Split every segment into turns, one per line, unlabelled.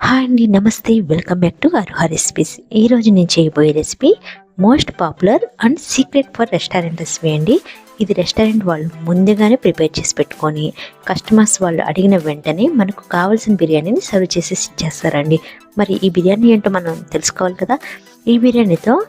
Hi అండి నమస్తే. Welcome back to Aruha recipes ఈరోజు నేను చేయబోయే recipe most popular and secret for restaurant recipe అండి. ఇది రెస్టారెంట్ వాళ్ళు ముందుగానే ప్రిపేర్ చేసి పెట్టుకొని కస్టమర్స్ వాళ్ళు అడిగిన వెంటనే మనకు కావాల్సిన బిర్యానీని సర్వ్ చేసి ఇచ్చేస్తారండి. మరి ఈ బిర్యానీ ఏంటో మనం తెలుసుకోవాలి కదా? ఈ బిర్యానీతో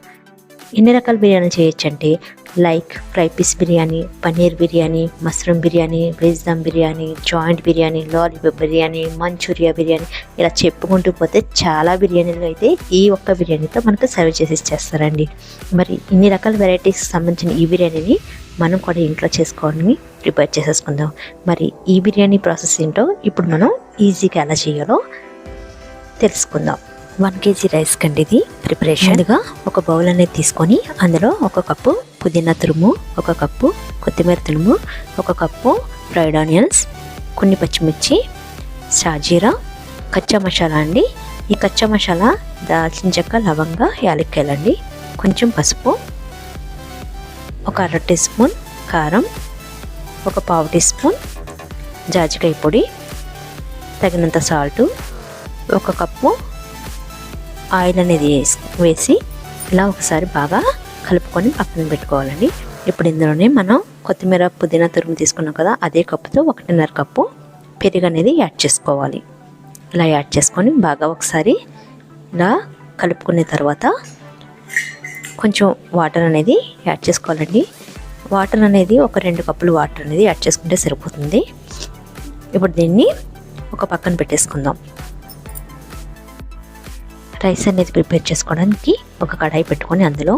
ఎన్ని రకాల బిర్యానీ చేయొచ్చు అంటే like fry piece biryani paneer biryani mushroom biryani veg dum biryani joint biryani lollipop biryani manchurian biryani ఇలా చెప్పుకుంటూ పోతే చాలా బిర్యానీలు అయితే ఈ ఒక్క బిర్యానీతో మనకు సర్వ్ చేసి ఇచ్చేస్తారండి. మరి ఇన్ని రకాల వెరైటీస్కి సంబంధించిన ఈ బిర్యానీని మనం కూడా ఇంట్లో చేసుకోవాలని ప్రిపేర్ చేసేసుకుందాం. మరి ఈ బిర్యానీ ప్రాసెస్ ఏంటో ఇప్పుడు మనం ఈజీగా ఎలా చేయాలో తెలుసుకుందాం. వన్ కేజీ రైస్ కండి ఇది ప్రిపరేషన్. ముందుగా ఒక బౌల్ అనేది తీసుకొని అందులో ఒక కప్పు పుదీనా తురుము ఒక కప్పు కొత్తిమీర తురుము ఒక కప్పు ఫ్రైడ్ ఆనియన్స్ కొన్ని పచ్చిమిర్చి షాజీరా కచ్చా మసాలా అండి. ఈ కచ్చా మసాలా దాల్చిన చెక్క లవంగా యాలక్కాయలండి. కొంచెం పసుపు ఒక అర టీ స్పూన్ కారం ఒక పావు టీ స్పూన్ జాజికాయ పొడి తగినంత సాల్టు ఒక కప్పు ఆయిల్ అనేది వేసి వేసి ఇలా ఒకసారి బాగా కలుపుకొని పక్కన పెట్టుకోవాలండి. ఇప్పుడు ఇందులోనే మనం కొత్తిమీర పుదీనా తురుము తీసుకున్నాం కదా అదే కప్పుతో ఒకటిన్నర కప్పు పెరుగు అనేది యాడ్ చేసుకోవాలి. ఇలా యాడ్ చేసుకొని బాగా ఒకసారి ఇలా కలుపుకున్న తర్వాత కొంచెం వాటర్ అనేది యాడ్ చేసుకోవాలండి. వాటర్ అనేది ఒక రెండు కప్పులు వాటర్ అనేది యాడ్ చేసుకుంటే సరిపోతుంది. ఇప్పుడు దీన్ని ఒక పక్కన పెట్టేసుకుందాం. రైస్ అనేది ప్రిపేర్ చేసుకోవడానికి ఒక కడాయి పెట్టుకొని అందులో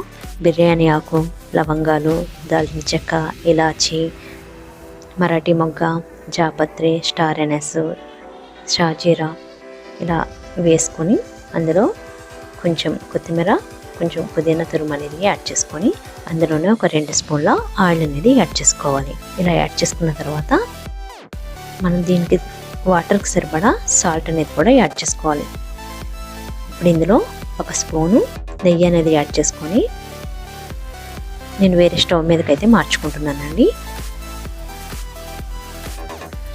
బిర్యానీ ఆకు లవంగాలు దాల్చిన చెక్క ఇలాచి మరాఠీ మొగ్గ జాపత్రి స్టార్ ఎనెస్ షాజీరా ఇలా వేసుకొని అందులో కొంచెం కొత్తిమీర కొంచెం పుదీనా తురుము అనేది యాడ్ చేసుకొని అందులోనే ఒక రెండు స్పూన్ల ఆయిల్ అనేది యాడ్ చేసుకోవాలి. ఇలా యాడ్ చేసుకున్న తర్వాత మనం దీనికి వాటర్కి సరిపడా సాల్ట్ అనేది కూడా యాడ్ చేసుకోవాలి. ఇప్పుడు ఇందులో ఒక స్పూను నెయ్యి అనేది యాడ్ చేసుకొని నేను వేరే స్టవ్ మీదకైతే మార్చుకుంటున్నానండి.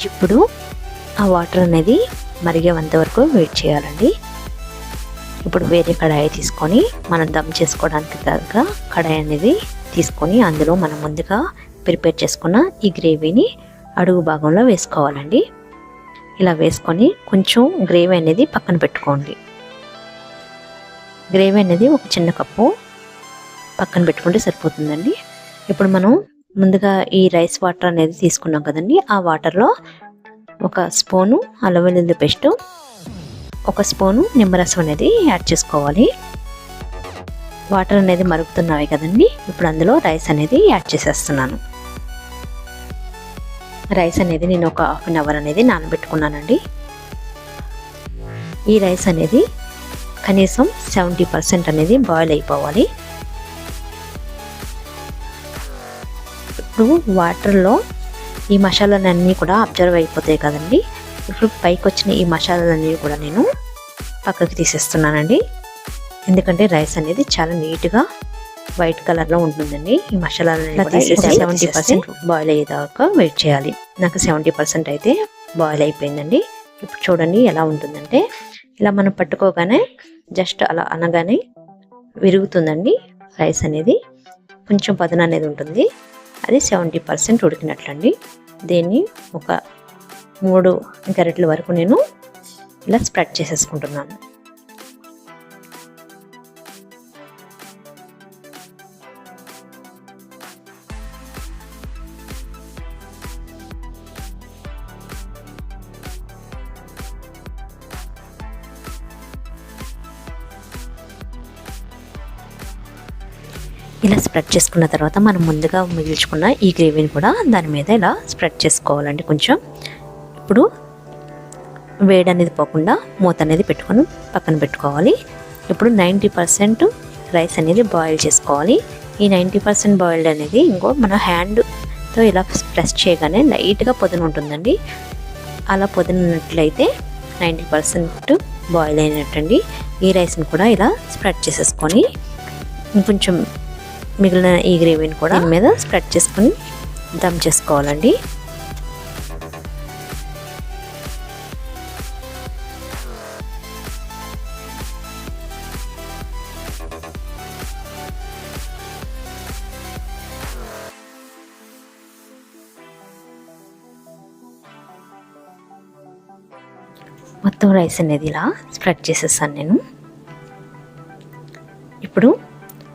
ఇప్పుడు ఆ వాటర్ అనేది మరిగేంత వరకు వెయిట్ చేయాలండి. ఇప్పుడు వేరే కడాయి తీసుకొని మనం దమ్ చేసుకోవడానికి తగ్గ కడాయి అనేది తీసుకొని అందులో మనం ముందుగా ప్రిపేర్ చేసుకున్న ఈ గ్రేవీని అడుగు భాగంలో వేసుకోవాలండి. ఇలా వేసుకొని కొంచెం గ్రేవీ అనేది పక్కన పెట్టుకోండి. గ్రేవీ అనేది ఒక చిన్న కప్పు పక్కన పెట్టుకుంటే సరిపోతుందండి. ఇప్పుడు మనం ముందుగా ఈ రైస్ వాటర్ అనేది తీసుకున్నాం కదండి. ఆ వాటర్లో ఒక స్పూను అల్లం వెల్లుల్లి పేస్ట్ ఒక స్పూను నిమ్మరసం అనేది యాడ్ చేసుకోవాలి. వాటర్ అనేది మరుగుతున్నాయి కదండి. ఇప్పుడు అందులో రైస్ అనేది యాడ్ చేసేస్తున్నాను. రైస్ అనేది నేను ఒక హాఫ్ అన్ అవర్ అనేది నానబెట్టుకున్నానండి. ఈ రైస్ అనేది కనీసం సెవెంటీ పర్సెంట్ అనేది బాయిల్ అయిపోవాలి. ఇప్పుడు వాటర్లో ఈ మసాలాలన్నీ కూడా అబ్జర్వ్ అయిపోతాయి కదండి. ఇప్పుడు పైకి వచ్చిన ఈ మసాలాలన్నీ కూడా నేను పక్కకి తీసేస్తున్నానండి. ఎందుకంటే రైస్ అనేది చాలా నీట్గా వైట్ కలర్లో ఉంటుందండి. ఈ మసాలాలన్నీ సెవెంటీ పర్సెంట్ బాయిల్ అయ్యేదాకా వెయిట్ చేయాలి. నాకు సెవెంటీ పర్సెంట్ అయితే బాయిల్ అయిపోయిందండి. ఇప్పుడు చూడండి ఎలా ఉంటుందంటే ఇలా మనం పట్టుకోగానే జస్ట్ అలా అనగానే విరుగుతుందండి రైస్ అనేది. కొంచెం పదన అనేది ఉంటుంది. అది సెవెంటీ పర్సెంట్ ఉడికినట్లండి. దీన్ని ఒక మూడు గరిటెల వరకు నేను ఇలా స్ప్రెడ్ చేసేసుకుంటున్నాను. ఇలా స్ప్రెడ్ చేసుకున్న తర్వాత మనం ముందుగా మిగిల్చుకున్న ఈ గ్రేవీని కూడా దాని మీద ఇలా స్ప్రెడ్ చేసుకోవాలండి కొంచెం. ఇప్పుడు వేడి అనేది పోకుండా మూత అనేది పెట్టుకొని పక్కన పెట్టుకోవాలి. ఇప్పుడు నైంటీ పర్సెంట్ రైస్ అనేది బాయిల్ చేసుకోవాలి. ఈ నైంటీ పర్సెంట్ బాయిల్డ్ అనేది ఇంకో మన హ్యాండ్తో ఇలా ప్రెస్ చేయగానే లైట్గా పొదన ఉంటుందండి. అలా పొదినట్లయితే నైంటీ పర్సెంట్ బాయిల్ అయినట్టండి. ఈ రైస్ని కూడా ఇలా స్ప్రెడ్ చేసేసుకొని కొంచెం మిగిలిన ఈ గ్రేవీని కూడా మీద స్ప్రెడ్ చేసుకుని దమ్ చేసుకోవాలండి. మొత్తం రైస్ అనేది ఇలా స్ప్రెడ్ చేసేసాను నేను. ఇప్పుడు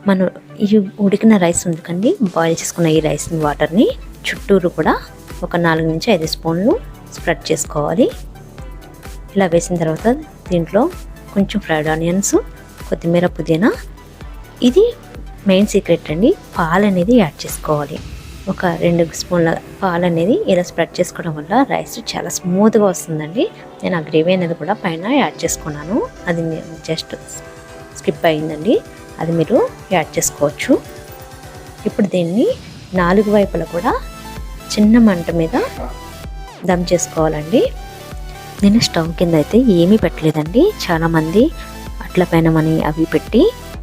మనం ఈ ఉడికిన రైస్ ఉంది కండి బాయిల్ చేసుకున్న ఈ రైస్ వాటర్ని చుట్టూరు కూడా ఒక నాలుగు నుంచి ఐదు స్పూన్లు స్ప్రెడ్ చేసుకోవాలి. ఇలా వేసిన తర్వాత దీంట్లో కొంచెం ఫ్రైడ్ ఆనియన్స్ కొత్తిమీర పుదీనా. ఇది మెయిన్ సీక్రెట్ అండి. పాలు అనేది యాడ్ చేసుకోవాలి. ఒక రెండు స్పూన్ల పాలు అనేది ఇలా స్ప్రెడ్ చేసుకోవడం వల్ల రైస్ చాలా స్మూత్గా వస్తుందండి. నేను ఆ గ్రేవీ అనేది కూడా పైన యాడ్ చేసుకున్నాను. అది జస్ట్ స్కిప్ అయిందండి. అది మీరు యాడ్ చేసుకోవచ్చు. ఇప్పుడు దీన్ని నాలుగు వైపులా కూడా చిన్న మంట మీద దమ్ చేసుకోవాలండి. నేను స్టవ్ కింద అయితే ఏమీ పెట్టలేదండి. చాలామంది అట్ల పైన మని అవి పెట్టి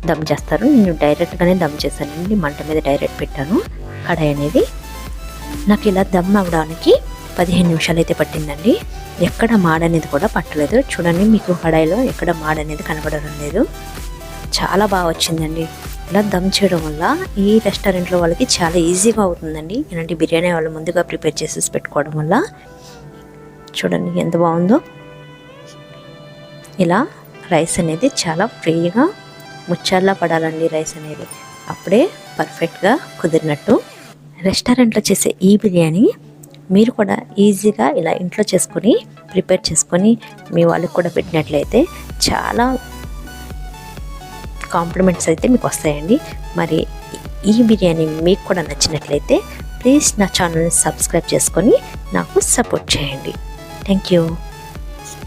దమ్ చేస్తారు. నేను డైరెక్ట్గానే దమ్ చేశానండి. మంట మీద డైరెక్ట్ పెట్టాను. కడాయి అనేది నాకు ఇలా దమ్ అవ్వడానికి పదిహేను నిమిషాలు అయితే పట్టిందండి. ఎక్కడ మాడనేది కూడా పట్టలేదు. చూడండి మీకు కడాయిలో ఎక్కడ మాడనేది కనబడడం లేదు. చాలా బాగా వచ్చిందండి. ఇలా దమ్ చేయడం వల్ల ఈ రెస్టారెంట్లో వాళ్ళకి చాలా ఈజీగా అవుతుందండి. ఇలాంటి బిర్యానీ వాళ్ళు ముందుగా ప్రిపేర్ చేసేసి పెట్టుకోవడం వల్ల. చూడండి ఎంత బాగుందో. ఇలా రైస్ అనేది చాలా ఫ్రీగా ముచ్చల్లా పడాలండి రైస్ అనేది. అప్పుడే పర్ఫెక్ట్గా కుదిరినట్టు. రెస్టారెంట్లో చేసే ఈ బిర్యానీ మీరు కూడా ఈజీగా ఇలా ఇంట్లో చేసుకొని ప్రిపేర్ చేసుకొని మీ వాళ్ళకి కూడా పెట్టినట్లయితే చాలా కాంప్లిమెంట్స్ అయితే మీకు వస్తాయండి. మరి ఈ బిర్యానీ మీకు కూడా నచ్చినట్లయితే ప్లీజ్ నా ఛానల్ని సబ్స్క్రైబ్ చేసుకొని నాకు సపోర్ట్ చేయండి. Thank you.